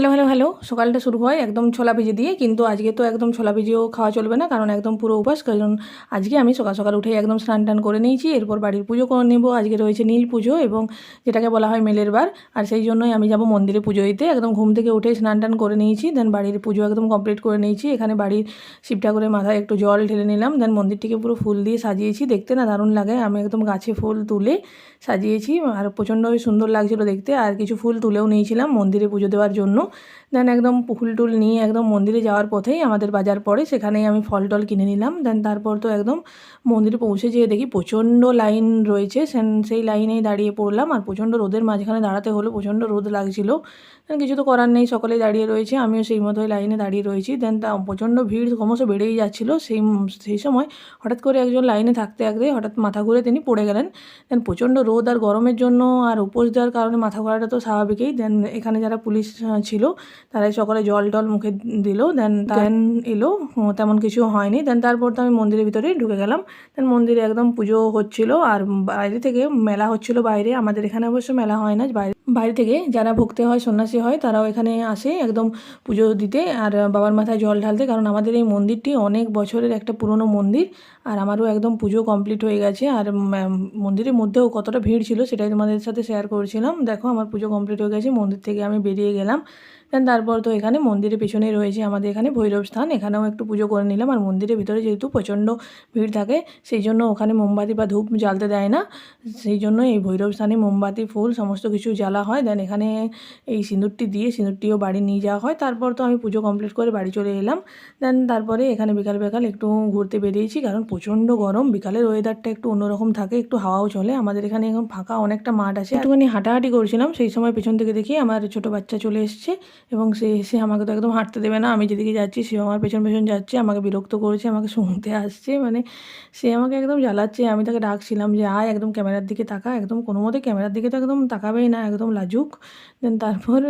Hello hello hello. সকালটা শুরু হয় একদম ছোলা ভেজে দিয়ে, কিন্তু আজকে তো একদম ছোলা ভেজেও খাওয়া চলবে না, কারণ একদম পুরো উপাস। কারণ আজকে আমি সকাল সকাল উঠে একদম স্নান টান করে নিয়েছি, এরপর বাড়ির পুজো করে নেব। আজকে রয়েছে নীল পুজো এবং যেটাকে বলা হয় মেলের বার। আর সেই জন্যই আমি যাব মন্দিরে পুজো দিতে। একদম ঘুম থেকে উঠে স্নান টান করে নিয়েছি দেন বাড়ির পুজো একদম কমপ্লিট করে নিয়েছি। এখানে বাড়ির শিব ঠাকুরের মাথায় একটু জল ঢেলে নিলাম দেন মন্দিরটিকে পুরো ফুল দিয়ে সাজিয়েছি। দেখতে না দারুণ লাগে, আমি একদম গাছে ফুল তুলে সাজিয়েছি। আর প্রচণ্ডভাবে সুন্দর লাগছিল দেখতে, আর কিছু ফুল তুলেও নিয়েছিলাম মন্দিরে পুজো দেওয়ার জন্য। দেন একদম ফুল টুল নিয়ে একদম মন্দিরে যাওয়ার পথেই আমাদের বাজার পড়ে। সেখানেই আমি ফল টল কিনে নিলাম। দেন তারপর তো একদম মন্দিরে পৌঁছে যেয়ে দেখি প্রচণ্ড লাইন রয়েছে। সেই লাইনেই দাঁড়িয়ে পড়লাম। আর প্রচণ্ড রোদের মাঝখানে দাঁড়াতে হলো প্রচণ্ড রোদ লাগছিল। কিছু তো করার নেই সকলেই দাঁড়িয়ে রয়েছে। আমিও সেই মতোই লাইনে দাঁড়িয়ে রয়েছি। দেন তা প্রচণ্ড ভিড় ক্রমশ বেড়েই যাচ্ছিল। সেই সেই সময় হঠাৎ করে একজন লাইনে থাকতে থাকতে হঠাৎ মাথা ঘুরে তিনি পড়ে গেলেন। দেন প্রচণ্ড রোদ আর গরমের জন্য আর উপোস দেওয়ার কারণে মাথা ঘোরাটা তো স্বাভাবিকই। দেন এখানে যারা পুলিশ আহ, ছিল তারাই সকালে জল টল মুখে দিল দেন দেন এলো তেমন কিছু হয়নি দেন তারপর তো আমি মন্দিরের ভিতরে ঢুকে গেলাম দেন মন্দিরে একদম পুজো হচ্ছিল আর বাইরে থেকে মেলা হচ্ছিল বাইরে আমাদের এখানে অবশ্য মেলা হয় না বাইরে বাইরে থেকে যারা ভক্তে হয়, সন্ন্যাসী হয়, তারাও এখানে আসে একদম পুজো দিতে আর বাবার মাথায় জল ঢালতে। কারণ আমাদের এই মন্দিরটি অনেক বছরের একটা পুরনো মন্দির আর আমারও একদম পুজো কমপ্লিট হয়ে গেছে। আর মন্দিরের মধ্যেও কতটা ভিড় ছিল সেটাই তোমাদের সাথে শেয়ার করেছিলাম। দেখো, আমার পুজো কমপ্লিট হয়ে গেছে, মন্দির থেকে আমি বেরিয়ে গেলাম। দেন তারপর তো এখানে মন্দিরের পেছনেই রয়েছে আমাদের এখানে ভৈরব স্থান। এখানেও একটু পুজো করে নিলাম। আর মন্দিরের ভিতরে যেহেতু প্রচণ্ড ভিড় থাকে, সেই জন্য ওখানে মোমবাতি বা ধূপ জ্বালতে দেয় না। সেই জন্য এই ভৈরব স্থানে মোমবাতি, ফুল, সমস্ত কিছু জ্বালা হয়। দেন এখানে এই সিঁদুরটি দিয়ে সিঁদুরটিও বাড়ি নিয়ে যাওয়া হয়। তারপর তো আমি পুজো কমপ্লিট করে বাড়ি চলে এলাম। দেন তারপরে এখানে বিকাল বিকাল একটু ঘুরতে বেরিয়েছি, কারণ প্রচণ্ড গরম। বিকালের ওয়েদারটা একটু অন্যরকম থাকে, একটু হাওয়াও চলে। আমাদের এখানে এখন ফাঁকা অনেকটা মাঠ আছে। একটুখানি হাঁটাহাঁটি করছিলাম। সেই সময় পেছন থেকে দেখি আমার ছোট বাচ্চা চলে এসছে। এবং সে এসে আমাকে তো একদম হাঁটতে দেবে না। আমি যেদিকে যাচ্ছি সে আমার পেছন পেছন যাচ্ছে, আমাকে বিরক্ত করেছে, আমাকে শুনতে আসছে। মানে সে আমাকে একদম জ্বালাচ্ছে। আমি তাকে ডাকছিলাম যে, আয় একদম ক্যামেরার দিকে তাকা। একদম কোনো মতে ক্যামেরার দিকে তো একদম তাকাবেই না, একদম লাজুক। দেন তারপর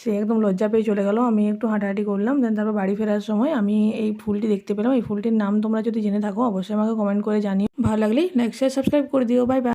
সে একদম লজ্জা পেয়ে চলে গেল। আমি একটু হাঁটাহাঁটি করলাম। দেন তারপর বাড়ি ফেরার সময় আমি এই ফুলটি দেখতে পেলাম। এই ফুলটির নাম তোমরা যদি জেনে থাকো, অবশ্যই আমাকে কমেন্ট করে জানিও। ভালো লাগলে লাইক শেয়ার সাবস্ক্রাইব করে দিও। Bye bye